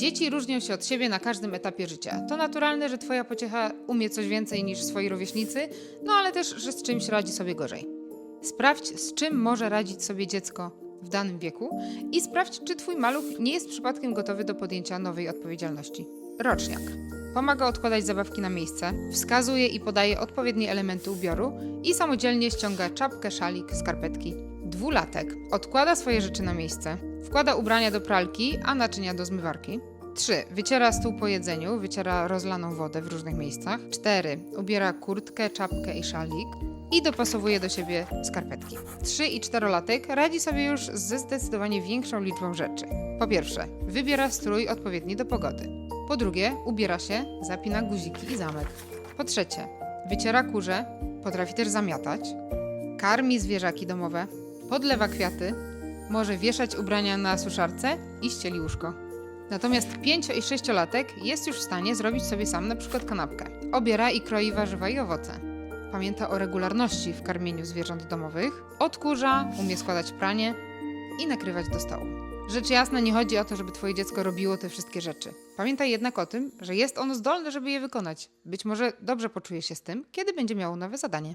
Dzieci różnią się od siebie na każdym etapie życia. To naturalne, że twoja pociecha umie coś więcej niż swoi rówieśnicy, no ale też, że z czymś radzi sobie gorzej. Sprawdź, z czym może radzić sobie dziecko w danym wieku i sprawdź, czy twój maluch nie jest przypadkiem gotowy do podjęcia nowej odpowiedzialności. Roczniak. Pomaga odkładać zabawki na miejsce, wskazuje i podaje odpowiednie elementy ubioru i samodzielnie ściąga czapkę, szalik, skarpetki. Dwulatek. Odkłada swoje rzeczy na miejsce, wkłada ubrania do pralki, a naczynia do zmywarki. 3. Wyciera stół po jedzeniu, wyciera rozlaną wodę w różnych miejscach. 4. Ubiera kurtkę, czapkę i szalik i dopasowuje do siebie skarpetki. 3 i 4-latek radzi sobie już ze zdecydowanie większą liczbą rzeczy. Po pierwsze, wybiera strój odpowiedni do pogody. Po drugie, ubiera się, zapina guziki i zamek. Po trzecie, wyciera kurze, potrafi też zamiatać, karmi zwierzaki domowe, podlewa kwiaty, może wieszać ubrania na suszarce i ścieli łóżko. Natomiast 5 i 6-latek jest już w stanie zrobić sobie sam na przykład kanapkę. Obiera i kroi warzywa i owoce. Pamięta o regularności w karmieniu zwierząt domowych, odkurza, umie składać pranie i nakrywać do stołu. Rzecz jasna, nie chodzi o to, żeby twoje dziecko robiło te wszystkie rzeczy. Pamiętaj jednak o tym, że jest ono zdolne, żeby je wykonać. Być może dobrze poczuje się z tym, kiedy będzie miało nowe zadanie.